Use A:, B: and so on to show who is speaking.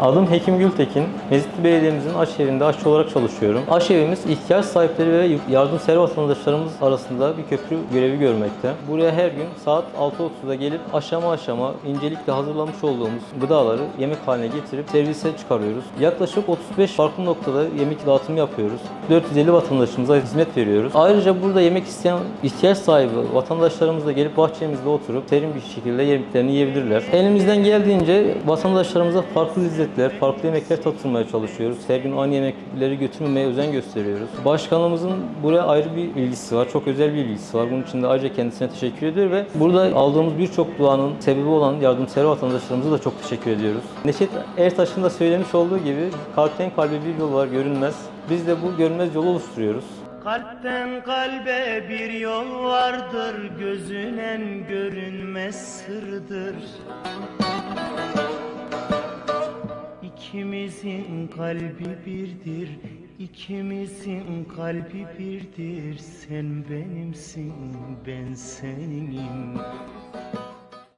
A: Adım Hekim Gültekin. Mezitli Belediye'mizin aşevinde aşçı olarak çalışıyorum. Aşevimiz ihtiyaç sahipleri ve yardımsever vatandaşlarımız arasında bir köprü görevi görmekte. Buraya her gün saat 6.30'da gelip aşama aşama incelikle hazırlamış olduğumuz gıdaları yemek haline getirip servise çıkarıyoruz. Yaklaşık 35 farklı noktada yemek dağıtımı yapıyoruz. 450 vatandaşımıza hizmet veriyoruz. Ayrıca burada yemek isteyen ihtiyaç sahibi vatandaşlarımız da gelip bahçemizde oturup serin bir şekilde yemeklerini yiyebilirler. Elimizden geldiğince vatandaşlarımıza farklı lezzetler, farklı yemekler tattırmaya çalışıyoruz. Her gün aynı yemekleri götürmemeye özen gösteriyoruz. Başkanımızın buraya ayrı bir ilgisi var. Çok özel bir ilgisi var. Bunun için de ayrıca kendisine teşekkür ediyor ve burada aldığımız birçok duanın sebebi olan yardımsever vatandaşlarımıza da çok teşekkür ediyoruz. Neşet Ertaş'ın da söylemiş olduğu gibi kalpten kalbe bir yol var görünmez. Biz de bu görünmez yolu oluşturuyoruz.
B: Kalpten kalbe bir yol vardır Gözünen görünmez sırdır İkimizin kalbi birdir İkimizin kalbi birdir. Sen benimsin ben seninim